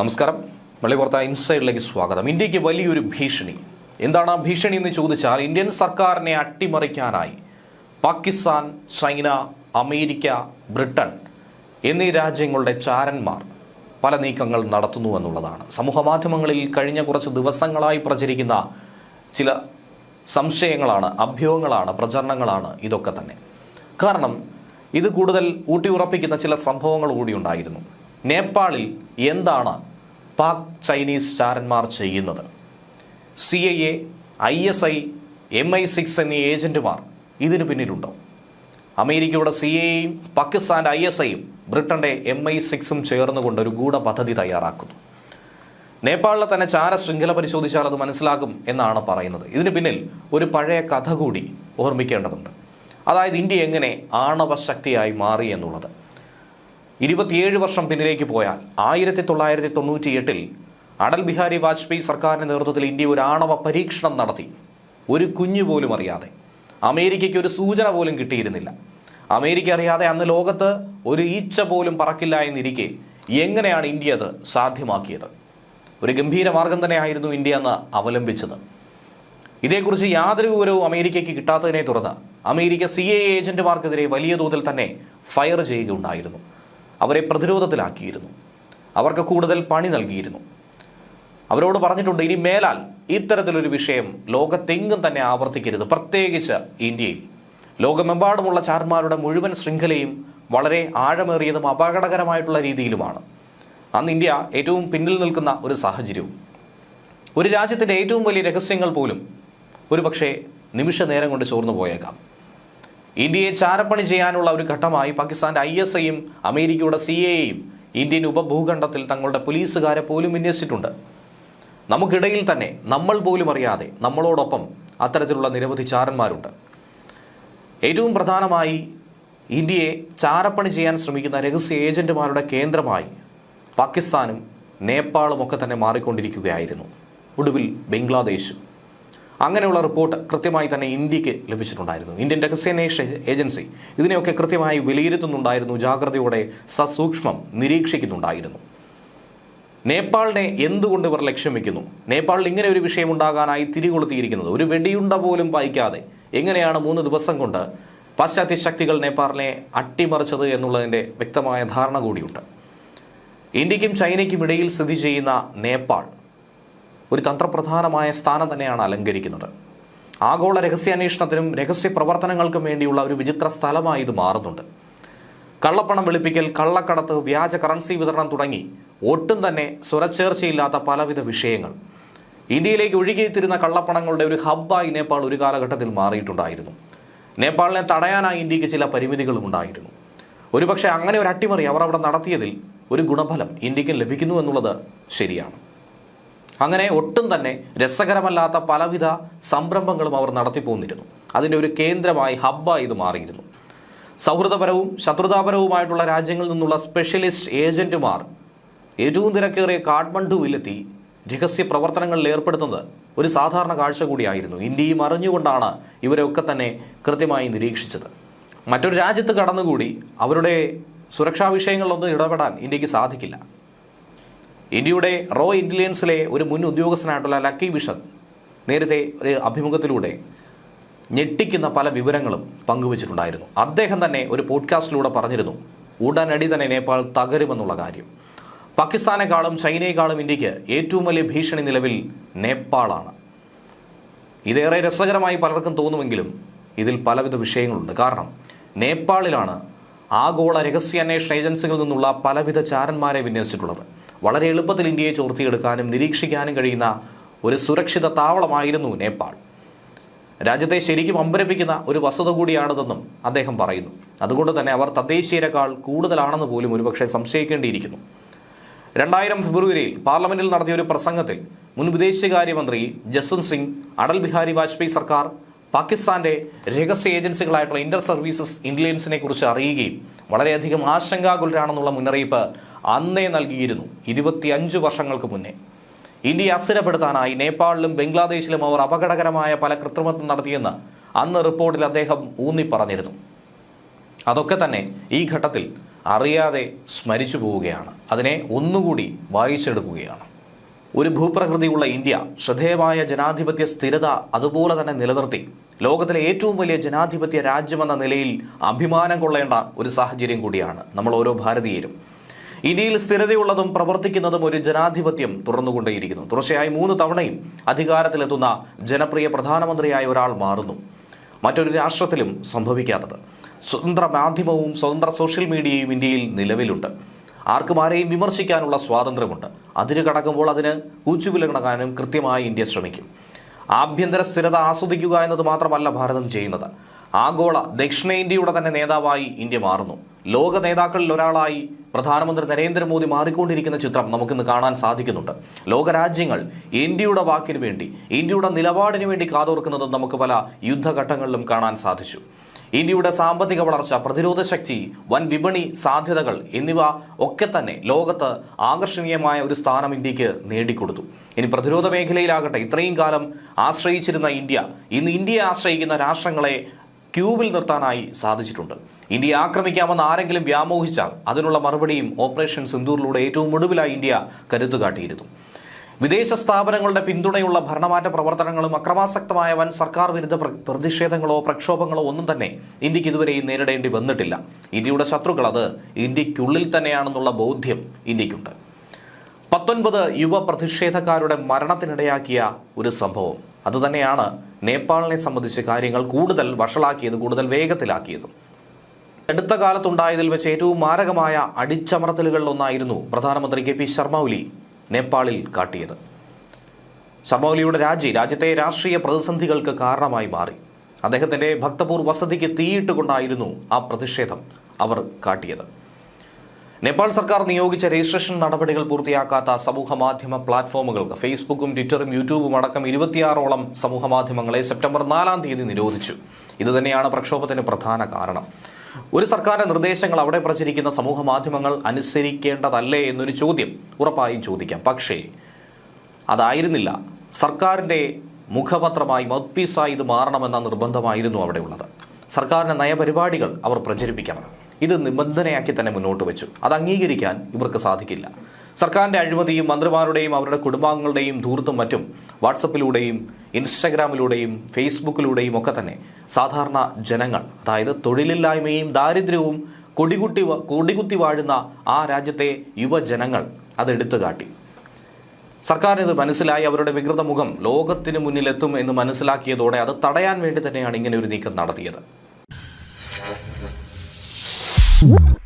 നമസ്കാരം. വെള്ളിപ്പുറത്ത ഇൻസൈഡിലേക്ക് സ്വാഗതം. ഇന്ത്യയ്ക്ക് വലിയൊരു ഭീഷണി. എന്താണ് ആ ഭീഷണി എന്ന് ചോദിച്ചാൽ ഇന്ത്യൻ സർക്കാരിനെ അട്ടിമറിക്കാനായി പാകിസ്ഥാൻ ചൈന അമേരിക്ക ബ്രിട്ടൻ എന്നീ രാജ്യങ്ങളുടെ ചാരന്മാർ പല നീക്കങ്ങൾ നടത്തുന്നു എന്നുള്ളതാണ്. സമൂഹ മാധ്യമങ്ങളിൽ കഴിഞ്ഞ കുറച്ച് ദിവസങ്ങളായി പ്രചരിക്കുന്ന ചില സംശയങ്ങളാണ് അഭ്യൂഹങ്ങളാണ് പ്രചരണങ്ങളാണ് ഇതൊക്കെ തന്നെ. കാരണം ഇത് കൂടുതൽ ഊട്ടിയുറപ്പിക്കുന്ന ചില സംഭവങ്ങൾ കൂടി ഉണ്ടായിരുന്നു. നേപ്പാളിൽ എന്താണ് പാക് ചൈനീസ് ചാരന്മാർ ചെയ്യുന്നത്. C I A I S I M I six എന്നീ ഏജന്റുമാർ ഇതിനു പിന്നിലുണ്ടോ. അമേരിക്കയുടെ സി എയും പാകിസ്ഥാന്റെ ഐ എസ് ഐയും ബ്രിട്ടന്റെ എം ഐ സിക്സും ചേർന്നുകൊണ്ട് ഒരു ഗൂഢ പദ്ധതി തയ്യാറാക്കുന്നു. നേപ്പാളിലെ തന്നെ ചാര ശൃംഖല പരിശോധിച്ചാൽ അത് മനസ്സിലാകും എന്നാണ് പറയുന്നത്. ഇതിന് പിന്നിൽ ഒരു പഴയ കഥ കൂടി ഓർമ്മിക്കേണ്ടതുണ്ട്. അതായത് ഇന്ത്യ എങ്ങനെ ആണവശക്തിയായി മാറി എന്നുള്ളത്. ഇരുപത്തിയേഴ് വർഷം പിന്നിലേക്ക് പോയാൽ ആയിരത്തി തൊള്ളായിരത്തി തൊണ്ണൂറ്റി എട്ടിൽ അടൽ ബിഹാരി വാജ്പേയി സർക്കാരിന്റെ നേതൃത്വത്തിൽ ഇന്ത്യ ഒരു ആണവ പരീക്ഷണം നടത്തി. ഒരു കുഞ്ഞു പോലും അറിയാതെ. അമേരിക്കയ്ക്ക് ഒരു സൂചന പോലും കിട്ടിയിരുന്നില്ല. അമേരിക്ക അറിയാതെ അന്ന് ലോകത്ത് ഒരു ഈച്ച പോലും പറക്കില്ല എന്നിരിക്കെ എങ്ങനെയാണ് ഇന്ത്യ അത് സാധ്യമാക്കിയത്? ഒരു ഗംഭീര മാർഗം തന്നെയായിരുന്നു ഇന്ത്യ അന്ന് അവലംബിച്ചത്. ഇതേക്കുറിച്ച് യാതൊരു വിവരവും അമേരിക്കയ്ക്ക് കിട്ടാത്തതിനെ തുടർന്ന് അമേരിക്ക സി എ ഏജന്റുമാർക്കെതിരെ വലിയ തോതിൽ തന്നെ ഫയർ ചെയ്യുകയുണ്ടായിരുന്നു. അവരെ പ്രതിരോധത്തിലാക്കിയിരുന്നു. അവർക്ക് കൂടുതൽ പണി നൽകിയിരുന്നു. അവരോട് പറഞ്ഞിട്ടുണ്ട് ഇനി മേലാൽ ഇത്തരത്തിലൊരു വിഷയം ലോകത്തെങ്ങും തന്നെ ആവർത്തിക്കരുത്. പ്രത്യേകിച്ച് ഇന്ത്യയിൽ. ലോകമെമ്പാടുമുള്ള ചാർമാരുടെ മുഴുവൻ ശൃംഖലയും വളരെ ആഴമേറിയതും അപകടകരമായിട്ടുള്ള രീതിയിലുമാണ്. അന്ന് ഇന്ത്യ ഏറ്റവും പിന്നിൽ നിൽക്കുന്ന ഒരു സാഹചര്യവും. ഒരു രാജ്യത്തിന്റെ ഏറ്റവും വലിയ രഹസ്യങ്ങൾ പോലും ഒരു പക്ഷേ നിമിഷ നേരം കൊണ്ട് ചോർന്നു പോയേക്കാം ഇന്ത്യയെ ചാരപ്പണി ചെയ്യാനുള്ള ഒരു ഘട്ടമായി പാകിസ്ഥാന്റെ ഐ എസ് ഐയും അമേരിക്കയുടെ സി എയും ഇന്ത്യൻ ഉപഭൂഖണ്ഡത്തിൽ തങ്ങളുടെ പോലീസുകാരെ പോലും വിന്യസിച്ചിട്ടുണ്ട്. നമുക്കിടയിൽ തന്നെ നമ്മൾ പോലും അറിയാതെ നമ്മളോടൊപ്പം അത്തരത്തിലുള്ള നിരവധി ചാരന്മാരുണ്ട്. ഏറ്റവും പ്രധാനമായി ഇന്ത്യയെ ചാരപ്പണി ചെയ്യാൻ ശ്രമിക്കുന്ന രഹസ്യ ഏജന്റുമാരുടെ കേന്ദ്രമായി പാകിസ്ഥാനും നേപ്പാളും ഒക്കെ തന്നെ മാറിക്കൊണ്ടിരിക്കുകയായിരുന്നു. ഒടുവിൽ ബംഗ്ലാദേശും. അങ്ങനെയുള്ള റിപ്പോർട്ട് കൃത്യമായി തന്നെ ഇന്ത്യയ്ക്ക് ലഭിച്ചിട്ടുണ്ടായിരുന്നു. ഇന്ത്യൻ രഹസ്യാന്വേഷണ ഏജൻസി ഇതിനെയൊക്കെ കൃത്യമായി വിലയിരുത്തുന്നുണ്ടായിരുന്നു. ജാഗ്രതയോടെ സസൂക്ഷ്മം നിരീക്ഷിക്കുന്നുണ്ടായിരുന്നു. നേപ്പാളിനെ എന്തുകൊണ്ട് ഇവർ ലക്ഷ്യം വെക്കുന്നു? നേപ്പാളിൽ ഇങ്ങനെ ഒരു വിഷയം ഉണ്ടാകാനായി തിരികൊളുത്തിയിരിക്കുന്നത്. ഒരു വെടിയുണ്ട പോലും പായിക്കാതെ എങ്ങനെയാണ് മൂന്ന് ദിവസം കൊണ്ട് പാശ്ചാത്യ ശക്തികൾ നേപ്പാളിനെ അട്ടിമറിച്ചത് എന്നുള്ളതിന്റെ വ്യക്തമായ ധാരണ കൂടിയുണ്ട്. ഇന്ത്യക്കും ചൈനയ്ക്കും ഇടയിൽ സ്ഥിതി ചെയ്യുന്ന നേപ്പാൾ ഒരു തന്ത്രപ്രധാനമായ സ്ഥാനം തന്നെയാണ് അലങ്കരിക്കുന്നത്. ആഗോള രഹസ്യാന്വേഷണത്തിനും രഹസ്യ പ്രവർത്തനങ്ങൾക്കും വേണ്ടിയുള്ള ഒരു വിചിത്ര സ്ഥലമായി ഇത് മാറുന്നുണ്ട്. കള്ളപ്പണം വെളുപ്പിക്കൽ കള്ളക്കടത്ത് വ്യാജ കറൻസി വിതരണം തുടങ്ങി ഒട്ടും തന്നെ സ്വരച്ചേർച്ചയില്ലാത്ത പലവിധ വിഷയങ്ങൾ. ഇന്ത്യയിലേക്ക് ഒഴുകിയെത്തിരുന്ന കള്ളപ്പണങ്ങളുടെ ഒരു ഹബ്ബായി നേപ്പാൾ ഒരു കാലഘട്ടത്തിൽ മാറിയിട്ടുണ്ടായിരുന്നു. നേപ്പാളിനെ തടയാനായി ഇന്ത്യയ്ക്ക് ചില പരിമിതികളും ഉണ്ടായിരുന്നു. ഒരുപക്ഷെ അങ്ങനെ ഒരു അട്ടിമറി അവർ അവിടെ നടത്തിയതിൽ ഒരു ഗുണഫലം ഇന്ത്യയ്ക്ക് ലഭിക്കുന്നു എന്നുള്ളത് ശരിയാണ്. അങ്ങനെ ഒട്ടും തന്നെ രസകരമല്ലാത്ത പലവിധ സംരംഭങ്ങളും അവർ നടത്തിപ്പോന്നിരുന്നു. അതിന്റെ ഒരു കേന്ദ്രമായി ഹബ്ബായി ഇത് മാറിയിരുന്നു. സൗഹൃദപരവും ശത്രുതാപരവുമായിട്ടുള്ള രാജ്യങ്ങളിൽ നിന്നുള്ള സ്പെഷ്യലിസ്റ്റ് ഏജന്റുമാർ ഏറ്റവും തിരക്കേറിയ കാഠ്മണ്ഡുവിലെത്തി രഹസ്യ പ്രവർത്തനങ്ങളിൽ ഏർപ്പെടുത്തുന്നത് ഒരു സാധാരണ കാഴ്ച കൂടിയായിരുന്നു. ഇന്ത്യയും അറിഞ്ഞുകൊണ്ടാണ് ഇവരൊക്കെ തന്നെ കൃത്യമായി നിരീക്ഷിച്ചത്. മറ്റൊരു രാജ്യത്ത് കടന്നുകൂടി അവരുടെ സുരക്ഷാ വിഷയങ്ങളിലൊന്നും ഇടപെടാൻ ഇന്ത്യയ്ക്ക് സാധിക്കില്ല. ഇന്ത്യയുടെ റോ ഇന്റലിജൻസിലെ ഒരു മുൻ ഉദ്യോഗസ്ഥനായിട്ടുള്ള ലക്കി ബിഷൻ നേരത്തെ ഒരു അഭിമുഖത്തിലൂടെ ഞെട്ടിക്കുന്ന പല വിവരങ്ങളും പങ്കുവച്ചിട്ടുണ്ടായിരുന്നു. അദ്ദേഹം തന്നെ ഒരു പോഡ്കാസ്റ്റിലൂടെ പറഞ്ഞിരുന്നു ഉടനടി തന്നെ നേപ്പാൾ തകരുമെന്നുള്ള കാര്യം. പാകിസ്ഥാനേക്കാളും ചൈനയെക്കാളും ഇന്ത്യയ്ക്ക് ഏറ്റവും വലിയ ഭീഷണി നിലവിൽ നേപ്പാളാണ്. ഇതേറെ രസകരമായി പലർക്കും തോന്നുമെങ്കിലും ഇതിൽ പലവിധ വിഷയങ്ങളുണ്ട്. കാരണം നേപ്പാളിലാണ് ആഗോള രഹസ്യാന്വേഷണ ഏജൻസികളിൽ നിന്നുള്ള പലവിധ ചാരന്മാരെ വിന്യസിച്ചിട്ടുള്ളത്. വളരെ എളുപ്പത്തിൽ ഇന്ത്യയെ ചോർത്തിയെടുക്കാനും നിരീക്ഷിക്കാനും കഴിയുന്ന ഒരു സുരക്ഷിത താവളമായിരുന്നു നേപ്പാൾ. രാജ്യത്തെ ശരിക്കും അമ്പരപ്പിക്കുന്ന ഒരു വസ്തുത കൂടിയാണിതെന്നും അദ്ദേഹം പറയുന്നു. അതുകൊണ്ട് തന്നെ അവർ തദ്ദേശീയരെക്കാൾ കൂടുതലാണെന്ന് പോലും ഒരുപക്ഷെ സംശയിക്കേണ്ടിയിരിക്കുന്നു. രണ്ടായിരം ഫെബ്രുവരിയിൽ പാർലമെന്റിൽ നടത്തിയ ഒരു പ്രസംഗത്തിൽ മുൻ വിദേശകാര്യമന്ത്രി ജസ്വന്ത് സിംഗ് അടൽ ബിഹാരി വാജ്പേയി സർക്കാർ പാകിസ്ഥാന്റെ രഹസ്യ ഏജൻസികളായിട്ടുള്ള ഇന്റർ സർവീസസ് ഇന്റലിജൻസിനെ കുറിച്ച് അറിയുകയും വളരെയധികം ആശങ്കാകുലരാണെന്നുള്ള മുന്നറിയിപ്പ് അന്നേ നൽകിയിരുന്നു ഇരുപത്തിയഞ്ച് വർഷങ്ങൾക്ക് മുന്നേ. ഇന്ത്യയെ അസ്ഥിരപ്പെടുത്താനായി നേപ്പാളിലും ബംഗ്ലാദേശിലും അവർ അപകടകരമായ പല കൃത്രിമത്വം നടത്തിയെന്ന് അന്ന് റിപ്പോർട്ടിൽ അദ്ദേഹം ഊന്നി പറഞ്ഞിരുന്നു അതൊക്കെ തന്നെ ഈ ഘട്ടത്തിൽ അറിയാതെ സ്മരിച്ചു പോവുകയാണ്. അതിനെ ഒന്നുകൂടി വായിച്ചെടുക്കുകയാണ്. ഒരു ഭൂപ്രകൃതിയുള്ള ഇന്ത്യ ശ്രദ്ധേയമായ ജനാധിപത്യ സ്ഥിരത അതുപോലെ തന്നെ നിലനിർത്തി. ലോകത്തിലെ ഏറ്റവും വലിയ ജനാധിപത്യ രാജ്യമെന്ന നിലയിൽ അഭിമാനം കൊള്ളേണ്ട ഒരു സാഹചര്യം കൂടിയാണ് നമ്മൾ ഓരോ ഭാരതീയരും. ഇന്ത്യയിൽ സ്ഥിരതയുള്ളതും പ്രവർത്തിക്കുന്നതും ഒരു ജനാധിപത്യം തുറന്നുകൊണ്ടേയിരിക്കുന്നു. തുടർച്ചയായി മൂന്ന് തവണയും അധികാരത്തിലെത്തുന്ന ജനപ്രിയ പ്രധാനമന്ത്രിയായ ഒരാൾ മാറുന്നു. മറ്റൊരു രാഷ്ട്രത്തിലും സംഭവിക്കാത്തത്. സ്വതന്ത്ര മാധ്യമവും സ്വതന്ത്ര സോഷ്യൽ മീഡിയയും ഇന്ത്യയിൽ നിലവിലുണ്ട്. ആർക്കും ആരെയും വിമർശിക്കാനുള്ള സ്വാതന്ത്ര്യമുണ്ട്. അതിന് കടക്കുമ്പോൾ അതിന് കൂച്ചുവിലങ്ങാനും കൃത്യമായി ഇന്ത്യ ശ്രമിക്കും. ആഭ്യന്തര സ്ഥിരത ആസ്വദിക്കുക എന്നത് മാത്രമല്ല ഭാരതം ചെയ്യുന്നത്. ആഗോള ദക്ഷിണേന്ത്യയുടെ തന്നെ നേതാവായി ഇന്ത്യ മാറുന്നു. ലോക നേതാക്കളിൽ ഒരാളായി പ്രധാനമന്ത്രി നരേന്ദ്രമോദി മാറിക്കൊണ്ടിരിക്കുന്ന ചിത്രം നമുക്കിന്ന് കാണാൻ സാധിക്കുന്നുണ്ട്. ലോകരാജ്യങ്ങൾ ഇന്ത്യയുടെ വാക്കിന് വേണ്ടി ഇന്ത്യയുടെ നിലപാടിന് വേണ്ടി കാതോർക്കുന്നതും നമുക്ക് പല യുദ്ധഘട്ടങ്ങളിലും കാണാൻ സാധിച്ചു. ഇന്ത്യയുടെ സാമ്പത്തിക വളർച്ച പ്രതിരോധ ശക്തി വൻ വിപണി സാധ്യതകൾ എന്നിവ ഒക്കെ തന്നെ ലോകത്ത് ആകർഷണീയമായ ഒരു സ്ഥാനം ഇന്ത്യയ്ക്ക് നേടിക്കൊടുത്തു. ഇനി പ്രതിരോധ മേഖലയിലാകട്ടെ ഇത്രയും കാലം ആശ്രയിച്ചിരുന്ന ഇന്ത്യ ഇന്ന് ഇന്ത്യയെ ആശ്രയിക്കുന്ന രാഷ്ട്രങ്ങളെ ക്യൂബിൽ നിർത്താനായി സാധിച്ചിട്ടുണ്ട്. ഇന്ത്യ ആക്രമിക്കാമെന്ന് ആരെങ്കിലും വ്യാമോഹിച്ചാൽ അതിനുള്ള മറുപടിയും ഓപ്പറേഷൻ സിന്ദൂറിലൂടെ ഏറ്റവും ഒടുവിലായി ഇന്ത്യ കരുത്തുകാട്ടിയിരുന്നു വിദേശ സ്ഥാപനങ്ങളുടെ പിന്തുണയുള്ള ഭരണമാറ്റ പ്രവർത്തനങ്ങളും അക്രമാസക്തമായ വൻ സർക്കാർ വിരുദ്ധ പ്രതിഷേധങ്ങളോ പ്രക്ഷോഭങ്ങളോ ഒന്നും തന്നെ ഇന്ത്യയ്ക്ക് ഇതുവരെയും നേരിടേണ്ടി വന്നിട്ടില്ല. ഇന്ത്യയുടെ ശത്രുക്കൾ അത് ഇന്ത്യക്കുള്ളിൽ തന്നെയാണെന്നുള്ള ബോധ്യം ഇന്ത്യക്കുണ്ട്. പത്തൊൻപത് യുവ പ്രതിഷേധക്കാരുടെ മരണത്തിനിടയാക്കിയ ഒരു സംഭവം. അതുതന്നെയാണ് നേപ്പാളിനെ സംബന്ധിച്ച് കാര്യങ്ങൾ കൂടുതൽ വഷളാക്കിയത് കൂടുതൽ വേഗത്തിലാക്കിയതും. അടുത്ത കാലത്തുണ്ടായതിൽ വെച്ച് ഏറ്റവും മാരകമായ അടിച്ചമർത്തലുകളിലൊന്നായിരുന്നു പ്രധാനമന്ത്രി കെ പി ശർമ്മ ഒലി നേപ്പാളിൽ കാട്ടിയത്. ശർമ്മ ഒലിയുടെ രാജി രാജ്യത്തെ രാഷ്ട്രീയ പ്രതിസന്ധികൾക്ക് കാരണമായി മാറി. അദ്ദേഹത്തിന്റെ ഭക്തപൂർ വസതിക്ക് തീയിട്ടുകൊണ്ടായിരുന്നു ആ പ്രതിഷേധം അവർ കാട്ടിയത്. നേപ്പാൾ സർക്കാർ നിയോഗിച്ച രജിസ്ട്രേഷൻ നടപടികൾ പൂർത്തിയാക്കാത്ത സമൂഹ മാധ്യമ പ്ലാറ്റ്ഫോമുകൾക്ക് ഫേസ്ബുക്കും ട്വിറ്ററും യൂട്യൂബും അടക്കം ഇരുപത്തിയാറോളം സമൂഹ മാധ്യമങ്ങളെ സെപ്റ്റംബർ നാലാം തീയതി നിരോധിച്ചു. ഇതുതന്നെയാണ് പ്രക്ഷോഭത്തിന് പ്രധാന കാരണം. ഒരു സർക്കാരിന്റെ നിർദ്ദേശങ്ങൾ അവിടെ പ്രചരിക്കുന്ന സമൂഹ മാധ്യമങ്ങൾ അനുസരിക്കേണ്ടതല്ലേ എന്നൊരു ചോദ്യം ഉറപ്പായും ചോദിക്കാം. പക്ഷേ അതായിരുന്നില്ല. സർക്കാരിന്റെ മുഖപത്രമായി മൗത്ത്പീസായി ഇത് മാറണമെന്ന നിർബന്ധമായിരുന്നു അവിടെയുള്ളത്. സർക്കാരിന്റെ നയപരിപാടികൾ അവർ പ്രചരിപ്പിക്കണം. ഇത് നിബന്ധനയാക്കി തന്നെ മുന്നോട്ട് വെച്ചു. അത് അംഗീകരിക്കാൻ ഇവർക്ക് സാധിക്കില്ല. സർക്കാരിന്റെ അഴിമതിയും മന്ത്രിമാരുടെയും അവരുടെ കുടുംബാംഗങ്ങളുടെയും ധൂർത്തും മറ്റും വാട്സപ്പിലൂടെയും ഇൻസ്റ്റഗ്രാമിലൂടെയും ഫേസ്ബുക്കിലൂടെയും ഒക്കെ തന്നെ സാധാരണ ജനങ്ങൾ അതായത് തൊഴിലില്ലായ്മയും ദാരിദ്ര്യവും കൊടികുട്ടി കൊടികുത്തി വാഴുന്ന ആ രാജ്യത്തെ യുവജനങ്ങൾ അതെടുത്തു കാട്ടി സർക്കാരിന് മനസ്സിലായി അവരുടെ വികൃത മുഖം ലോകത്തിന് മുന്നിലെത്തും എന്ന് മനസ്സിലാക്കിയതോടെ അത് തടയാൻ വേണ്ടി തന്നെയാണ് ഇങ്ങനെ ഒരു നീക്കം നടത്തിയത്. What?